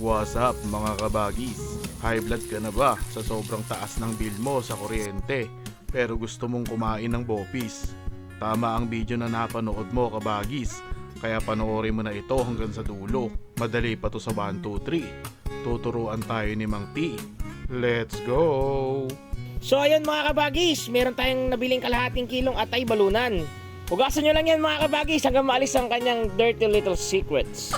What's up mga kabagis? High blood ka na ba sa sobrang taas ng bill mo sa kuryente pero gusto mong kumain ng bopis? Tama ang video na napanood mo kabagis kaya panoorin mo na ito hanggang sa dulo. Madali pa to sa 1, 2, 3. Tuturuan tayo ni Mang T. Let's go! So ayun mga kabagis, meron tayong nabiling kalahating kilong atay balunan. Hugasan nyo lang yan mga kabagis hanggang maalis ang kanyang dirty little secrets.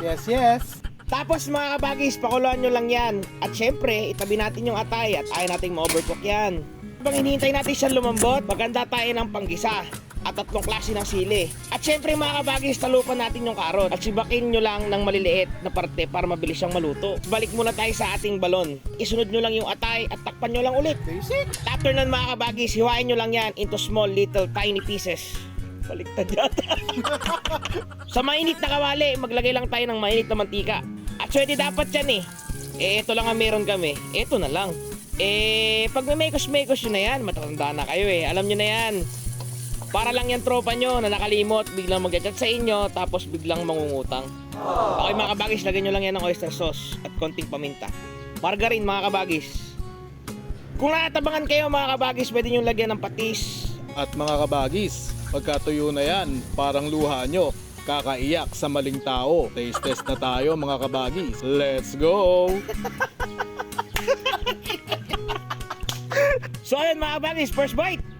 Yes, yes. Tapos mga kabagis, pakuluan nyo lang yan. At syempre, itabi natin yung atay at ayaw nating ma-overcook yan. Habang hinihintay natin siyang lumambot, maganda tayo ng panggisa at tatlong klase ng sili. At syempre mga kabagis, talupan natin yung karot at sibakin nyo lang ng maliliit na parte para mabilis siyang maluto. Balik muna tayo sa ating balon. Isunod nyo lang yung atay at takpan nyo lang ulit. Basic. After nun mga kabagis, hiwain nyo lang yan into small little tiny pieces. Baliktad yata. Sa mainit na kawali, maglagay lang tayo ng mainit na mantika. Pwede dapat yan eh. Eh, ito lang ang meron kami. Ito na lang. Eh, pag may mekos-mekos yun na yan, matatanda na kayo eh. Alam nyo na yan. Para lang yan tropa nyo na nakalimot, biglang mag-chat sa inyo, tapos biglang mangungutang. Okay mga kabagis, lagyan nyo lang yan ng oyster sauce at konting paminta. Margarine mga kabagis. Kung nakatabangan kayo mga kabagis, pwede nyo lagyan ng patis. At mga kabagis, pagkatuyo na yan, parang luha nyo. Kakaiyak sa maling tao. Taste test na tayo mga kabagis. Let's go! So ayun mga kabagis, first bite!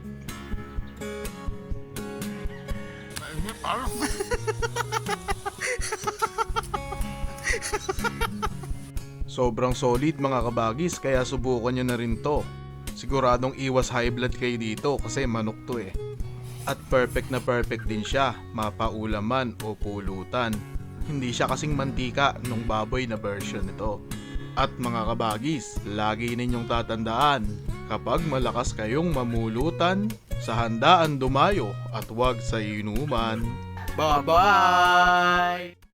Sobrang solid mga kabagis kaya subukan nyo na rin to. Siguradong iwas high blood kayo dito kasi manok to eh. At perfect na perfect din siya, mapaulam man o pulutan. Hindi siya kasing mantika nung baboy na version nito. At mga kabagis, lagi ninyong tatandaan, kapag malakas kayong mamulutan, sa handaan dumayo at wag sa inuman. Bye-bye!